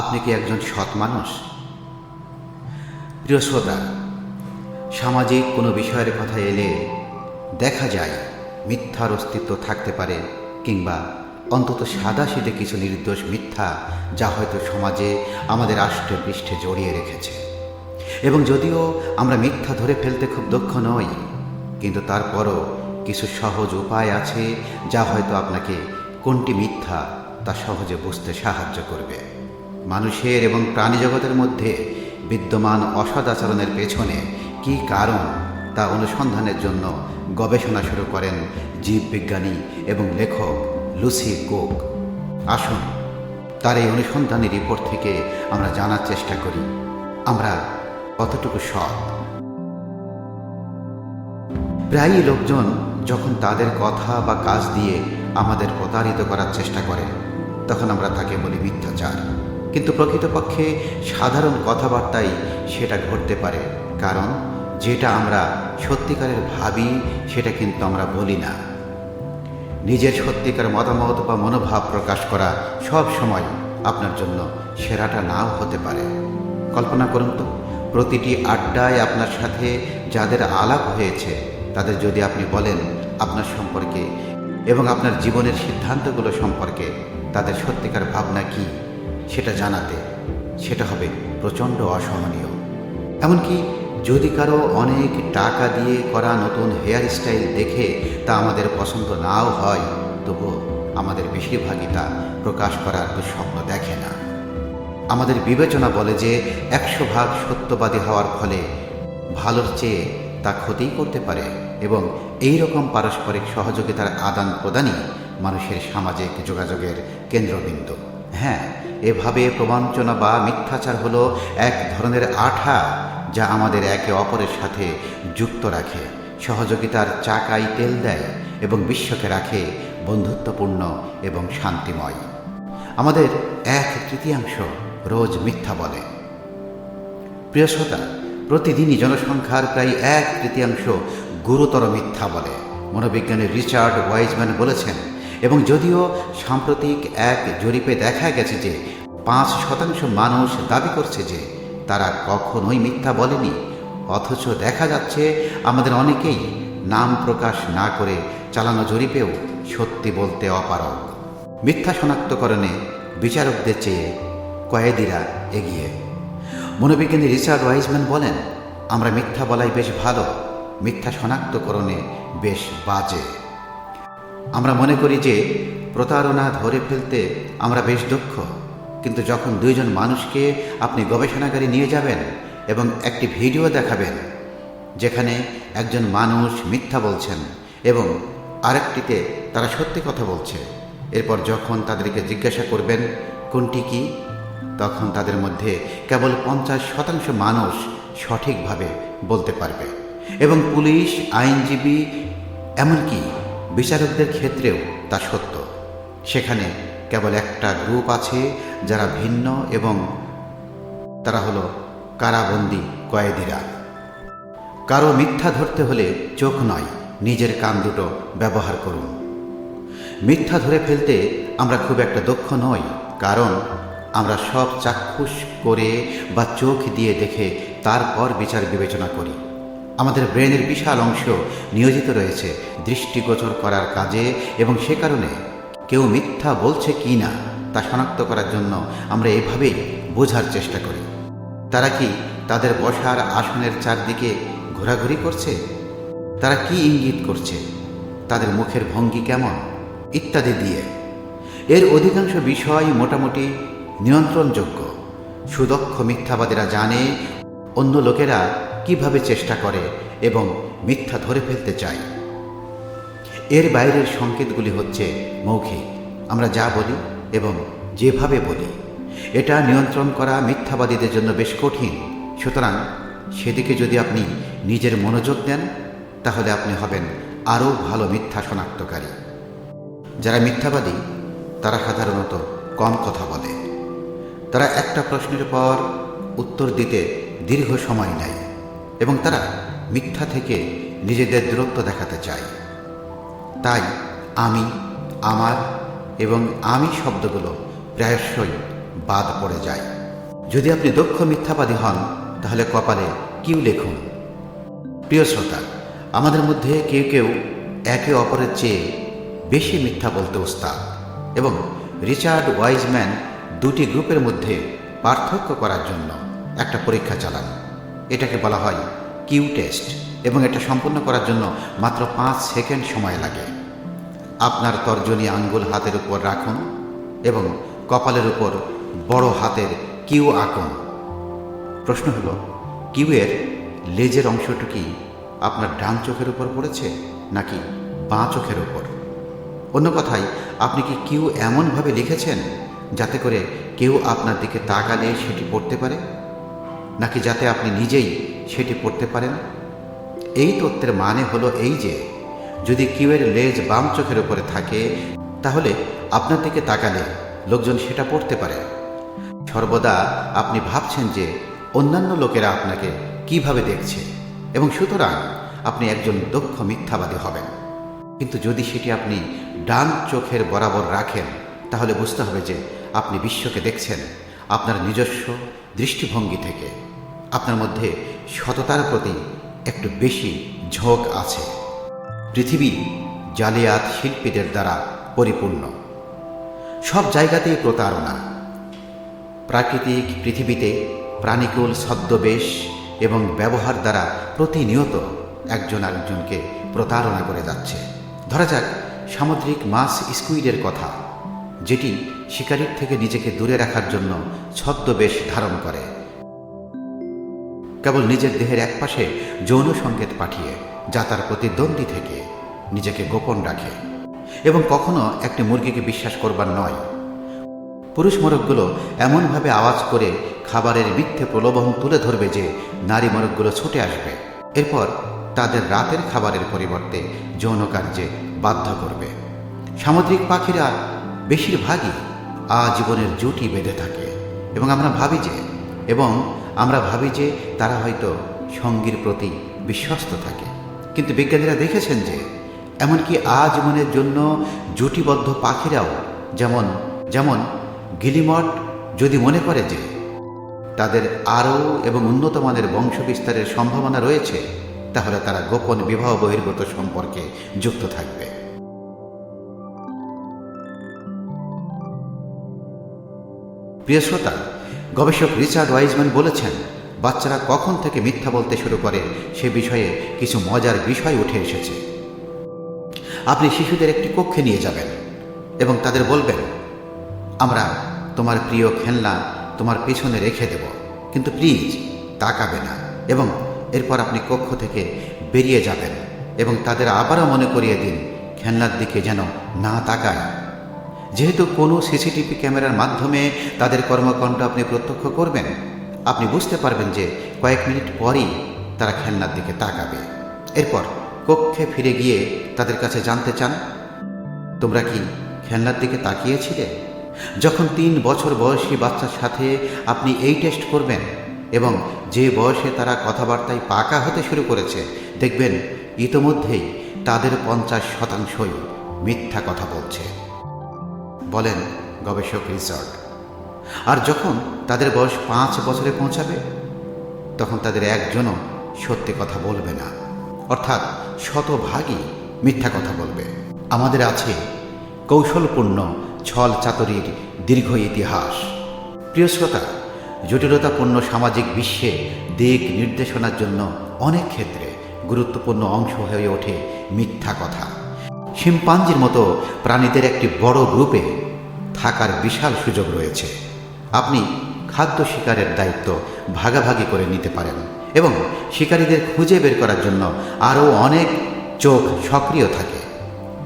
আপনি কি একজন সৎ মানুষ? প্রিয় শ্রোতা, সামাজিক কোনো বিষয়ের কথা এলে দেখা যায় মিথ্যার অস্তিত্ব থাকতে পারে কিংবা অন্তত সাদা সিধে কিছু নির্দোষ মিথ্যা যা হয়তো সমাজে আমাদের আষ্টে পৃষ্ঠে জড়িয়ে রেখেছে। এবং যদিও আমরা মিথ্যা ধরে ফেলতে খুব দক্ষ নই, কিন্তু তারপরও কিছু সহজ উপায় আছে যা হয়তো আপনাকে কোনটি মিথ্যা তা সহজে বুঝতে সাহায্য করবে। মানুষের এবং প্রাণী জগতের মধ্যে বিদ্যমান অসদাচরণের পেছনে কি কারণ তা অনুসন্ধানের জন্য গবেষণা শুরু করেন জীববিজ্ঞানী এবং লেখক লুসি কোক। আসুন, তার এই অনুসন্ধানী রিপোর্ট থেকে আমরা জানার চেষ্টা করি। আমরা কতটুকু সৎ? প্রায়ই লোকজন যখন তাদের কথা বা কাজ দিয়ে আমাদের প্রতারিত করার চেষ্টা করে, তখন আমরা তাকে বলি মিথ্যাচার। কিন্তু প্রকৃতপক্ষে সাধারণ কথাবার্তাই সেটা ঘটতে পারে। কারণ যেটা আমরা সত্যিকারের ভাবি, সেটা কিন্তু আমরা বলি না। নিজের সত্যিকার মতামত বা মনোভাব প্রকাশ করা সব সময় আপনার জন্য সেরাটা নাও হতে পারে। কল্পনা করুন তো, প্রতিটি আড্ডায় আপনার সাথে যাদের আলাপ হয়েছে, তাদের যদি আপনি বলেন আপনার সম্পর্কে এবং আপনার জীবনের সিদ্ধান্তগুলো সম্পর্কে, তাদের সত্যিকার ভাবনা কি? সেটা জানাতে সেটা হবে প্রচণ্ড অসহনীয়। এমনকি যদি কারও অনেক টাকা দিয়ে করা নতুন হেয়ার স্টাইল দেখে তা আমাদের পছন্দ নাও হয়, তবুও আমাদের বেশিরভাগই তা প্রকাশ করার দুঃস্বপ্ন দেখে না। আমাদের বিবেচনা বলে যে একশো ভাগ সত্যবাদী হওয়ার ফলে ভালোর চেয়ে তা ক্ষতিই করতে পারে এবং এই রকম পারস্পরিক সহযোগিতার আদান প্রদানই মানুষের সামাজিক যোগাযোগের কেন্দ্রবিন্দু। হ্যাঁ এভাবে প্রবঞ্চনা বা মিথ্যাচার হলো এক ধরনের আঠা যা আমাদের একে অপরের সাথে যুক্ত রাখে, সহযোগিতার চাকাই তেল দেয় এবং বিশ্বকে রাখে বন্ধুত্বপূর্ণ এবং শান্তিময়। আমাদের এক তৃতীয়াংশ রোজ মিথ্যা বলে। প্রিয় শ্রোতা, প্রতিদিনই জনসংখ্যার প্রায় এক তৃতীয়াংশ গুরুতর মিথ্যা বলে, মনোবিজ্ঞানী রিচার্ড ওয়াইজম্যান বলেছেন। এবং যদিও সাম্প্রতিক এক জরিপে দেখা গেছে যে পাঁচ শতাংশ মানুষ দাবি করছে যে তারা কখনোই মিথ্যা বলেনি, অথচ দেখা যাচ্ছে আমাদের অনেকেই নাম প্রকাশ না করে চালানো জরিপেও সত্যি বলতে অপারগ। মিথ্যা শনাক্তকরণে বিচারকদের চেয়ে কয়েদিরা এগিয়ে। মনোবিজ্ঞানী রিচার্ড ওয়াইজম্যান বলেন, আমরা মিথ্যা বলাই বেশ ভালো, মিথ্যা শনাক্তকরণে বেশ বাজে। আমরা মনে করি যে প্রতারণা ধরে ফেলতে আমরা বেশ দক্ষ। কিন্তু যখন দুইজন মানুষকে আপনি গবেষণাগারে নিয়ে যাবেন এবং একটি ভিডিও দেখাবেন, যেখানে একজন মানুষ মিথ্যা বলছেন এবং আরেকটিতে তারা সত্যি কথা বলছে, এরপর যখন তাদেরকে জিজ্ঞাসা করবেন, কোনটি কি? তখন তাদের মধ্যে কেবল পঞ্চাশ শতাংশ মানুষ সঠিকভাবে বলতে পারবে। এবং পুলিশ, আইনজীবী, এমনকি বিচারকদের ক্ষেত্রেও তা সত্য। সেখানে কেবল একটা গ্রুপ আছে যারা ভিন্ন এবং তারা হলো কারাবন্দি কয়েদিরা। কারও মিথ্যা ধরতে হলে চোখ নয়, নিজের কান দুটো ব্যবহার করুন। মিথ্যা ধরে ফেলতে আমরা খুব একটা দক্ষ নই, কারণ আমরা সব চাক্ষুষ করে বা চোখ দিয়ে দেখে তারপর বিচার বিবেচনা করি। আমাদের ব্রেনের বিশাল অংশ নিয়োজিত রয়েছে দৃষ্টিগোচর করার কাজে এবং সে কারণে কেউ মিথ্যা বলছে কি না তা শনাক্ত করার জন্য আমরা এভাবেই বোঝার চেষ্টা করি। তারা কি তাদের বসার আসনের চারদিকে ঘোরাঘুরি করছে? তারা কি ইঙ্গিত করছে? তাদের মুখের ভঙ্গি কেমন? ইত্যাদি দিয়ে। এর অধিকাংশ বিষয় মোটামুটি নিয়ন্ত্রণযোগ্য। সুদক্ষ মিথ্যাবাদীরা জানে অন্য লোকেরা কীভাবে চেষ্টা করে এবং মিথ্যা ধরে ফেলতে চায়। এর বাইরের সংকেতগুলি হচ্ছে মৌখিক। আমরা যা বলি এবং যেভাবে বলি, এটা নিয়ন্ত্রণ করা মিথ্যাবাদীদের জন্য বেশ কঠিন। সুতরাং সেদিকে যদি আপনি নিজের মনোযোগ দেন, তাহলে আপনি হবেন আরও ভালো মিথ্যা শনাক্তকারী। যারা মিথ্যাবাদী, তারা সাধারণত কম কথা বলে। তারা একটা প্রশ্নের পর উত্তর দিতে দীর্ঘ সময় নেয় এবং তারা মিথ্যা থেকে নিজেদের দূরত্ব দেখাতে চায়। তাই আমি, আমার এবং আমি শব্দগুলো প্রায়শই বাদ পড়ে যায়। যদি আপনি দক্ষ মিথ্যাবাদী হন, তাহলে কপালে কিউ লিখুন। প্রিয় শ্রোতা, আমাদের মধ্যে কেউ কেউ একে অপরের চেয়ে বেশি মিথ্যা বলতে ওস্তাদ এবং রিচার্ড ওয়াইজম্যান দুটি গ্রুপের মধ্যে পার্থক্য করার জন্য একটা পরীক্ষা চালান। এটাকে বলা হয় কিউ টেস্ট এবং এটা সম্পন্ন করার জন্য মাত্র পাঁচ সেকেন্ড সময় লাগে। আপনার তর্জনী আঙ্গুল হাতের উপর রাখুন এবং কপালের উপর বড় হাতের কিউ আঁকুন। প্রশ্ন হল কিউয়ের লেজের অংশটা কি আপনার ডান চোখের উপর পড়েছে নাকি বাঁ চোখের উপর? অন্য কথায়, আপনি কি কিউ এমনভাবে লিখেছেন যাতে করে কেউ আপনার দিকে তাকালে সেটি পড়তে পারে? নাকি যাতে আপনি নিজেই সেটি পড়তে পারেন? এই তত্ত্বের মানে হলো এই যে যদি কিউয়ের লেজ বাম চোখের উপরে থাকে, তাহলে আপনার দিকে তাকালে লোকজন সেটা পড়তে পারে। সর্বদা আপনি ভাবছেন যে অন্যান্য লোকেরা আপনাকে কীভাবে দেখছে এবং সুতরাং আপনি একজন দক্ষ মিথ্যাবাদী হবেন। কিন্তু যদি সেটি আপনি ডান চোখের বরাবর রাখেন, তাহলে বুঝতে হবে যে আপনি বিশ্বকে দেখছেন, আপনার নিজস্ব দৃষ্টিভঙ্গি থেকে। আপনার মধ্যে সততার প্রতি একটু বেশি ঝোঁক আছে। পৃথিবী জালিয়াত শিল্পীদের দ্বারা পরিপূর্ণ। সব জায়গাতেই প্রতারণা। প্রাকৃতিক পৃথিবীতে প্রাণীকুল ছদ্মবেশ এবং ব্যবহার দ্বারা প্রতিনিয়ত একজন আরেকজনকে প্রতারণা করে যাচ্ছে। ধরা যাক, সামুদ্রিক মাছ স্কুইডের কথা, যেটি শিকারির থেকে নিজেকে দূরে রাখার জন্য ছদ্মবেশ ধারণ করে। কেবল নিজের দেহের একপাশে যৌন সংকেত পাঠিয়ে যা তার প্রতিদ্বন্দ্বী থেকে নিজেকে গোপন রাখে এবং কখনো একটি মুরগিকে বিশ্বাস করবার নয়। পুরুষ মোরগগুলো এমনভাবে আওয়াজ করে খাবারের মিথ্যে প্রলোভন তুলে ধরবে যে নারী মোরগগুলো ছুটে আসবে। এরপর তাদের রাতের খাবারের পরিবর্তে যৌন কার্যে বাধ্য করবে। সামুদ্রিক পাখিরা বেশিরভাগই আজীবনের জুটি বেঁধে থাকে এবং আমরা ভাবি যে, এবং আমরা ভাবি যে তারা হয়তো সঙ্গীর প্রতি বিশ্বস্ত থাকে। কিন্তু বিজ্ঞানীরা দেখেছেন যে, এমনকি আজীবনের জন্য জুটিবদ্ধ পাখিরাও যেমন যেমন গিলিমট যদি মনে করে যে, তাদের আরও এবং উন্নত মানের বংশ বিস্তারের সম্ভাবনা রয়েছে, তাহলে তারা গোপন বিবাহ বহির্গত সম্পর্কে যুক্ত থাকবে। প্রিয় শ্রোতা, গবেষক রিচার্ড ওয়াইজম্যান বলেছেন বাচ্চারা কখন থেকে মিথ্যা বলতে শুরু করে সে বিষয়ে কিছু মজার বিষয় উঠে এসেছে। আপনি শিশুদের একটি কক্ষে নিয়ে যাবেন এবং তাদের বলবেন, আমরা তোমার প্রিয় খেলনা তোমার পেছনে রেখে দেব, কিন্তু প্লিজ তাকাবে না। এবং এরপর আপনি কক্ষ থেকে বেরিয়ে যাবেন এবং তাদের আবারও মনে করিয়ে দিন, খেলনার দিকে যেন না তাকায়। যেহেতু কোনো সিসিটিভি ক্যামেরার মাধ্যমে তাদের কর্মকাণ্ড আপনি প্রত্যক্ষ করবেন আপনি বুঝতে পারবেন যে কয়েক মিনিট পরই তারা খেলনার দিকে তাকাবে। এরপর কক্ষে ফিরে গিয়ে তাদের কাছে জানতে চান, তোমরা কি খেলনার দিকে তাকিয়েছিলে? যখন তিন বছর বয়সী বাচ্চার সাথে আপনি এই টেস্ট করবেন এবং যে বয়সে তারা কথাবার্তায় পাকা হতে শুরু করেছে, দেখবেন ইতোমধ্যেই তাদের পঞ্চাশ শতাংশই মিথ্যা কথা বলছে। বলেন গবেষক রিচার্ড। আর যখন তাদের বয়স পাঁচ বছরে পৌঁছাবে, তখন তাদের একজনও সত্যি কথা বলবে না। অর্থাৎ শতভাগই মিথ্যা কথা বলবে। আমাদের আছে কৌশলপূর্ণ ছল চাতুরির দীর্ঘ ইতিহাস। প্রিয় শ্রোতা, জটিলতাপূর্ণ সামাজিক বিশ্বে দিক নির্দেশনার জন্য অনেক ক্ষেত্রে গুরুত্বপূর্ণ অংশ হয়ে ওঠে মিথ্যা কথা। শিম্পাঞ্জির মতো প্রাণীদের একটি বড় গ্রুপে থাকার বিশাল সুযোগ রয়েছে। আপনি খাদ্য শিকারের দায়িত্ব ভাগাভাগি করে নিতে পারেন এবং শিকারীদের খুঁজে বের করার জন্য আরও অনেক চোখ সক্রিয় থাকে।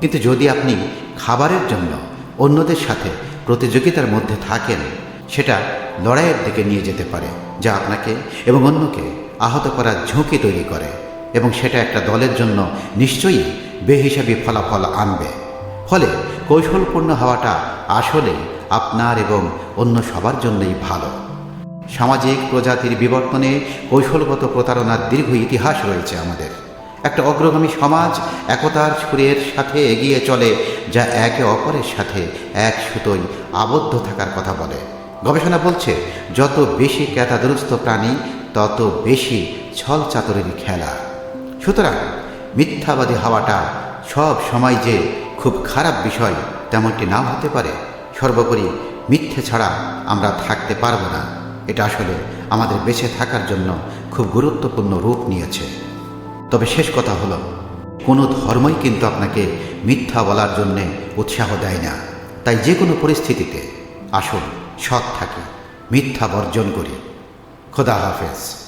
কিন্তু যদি আপনি খাবারের জন্য অন্যদের সাথে প্রতিযোগিতার মধ্যে থাকেন, সেটা লড়াইয়ের দিকে নিয়ে যেতে পারে, যা আপনাকে এবং অন্যকে আহত করার ঝুঁকি তৈরি করে এবং সেটা একটা দলের জন্য নিশ্চয়ই বেহিসাবি ফলাফল আনবে। ফলে কৌশলপূর্ণ হওয়াটা আসলে আপনার এবং অন্য সবার জন্যই ভালো। সামাজিক প্রজাতির বিবর্তনে কৌশলগত প্রতারণার দীর্ঘ ইতিহাস রয়েছে আমাদের। একটা অগ্রগামী সমাজ একতার সুরের সাথে এগিয়ে চলে, যা একে অপরের সাথে এক সুতোয় আবদ্ধ থাকার কথা বলে। গবেষণা বলছে, যত বেশি ক্যাতাদুরস্ত প্রাণী, তত বেশি ছল চাতুরের খেলা। সুতরাং মিথ্যাবাদী হওয়াটা সব সময় যে খুব খারাপ বিষয়, তেমনটি নাও হতে পারে। সর্বোপরি মিথ্যে ছাড়া আমরা থাকতে পারব না। এটা আসলে আমাদের বেঁচে থাকার জন্য খুব গুরুত্বপূর্ণ রূপ নিয়েছে। তবে শেষ কথা হলো, কোনো ধর্মই কিন্তু আপনাকে মিথ্যা বলার জন্যে উৎসাহ দেয় না। তাই যে কোনো পরিস্থিতিতে আসুন, সৎ থাকি, মিথ্যা বর্জন করি। খোদা হাফেজ।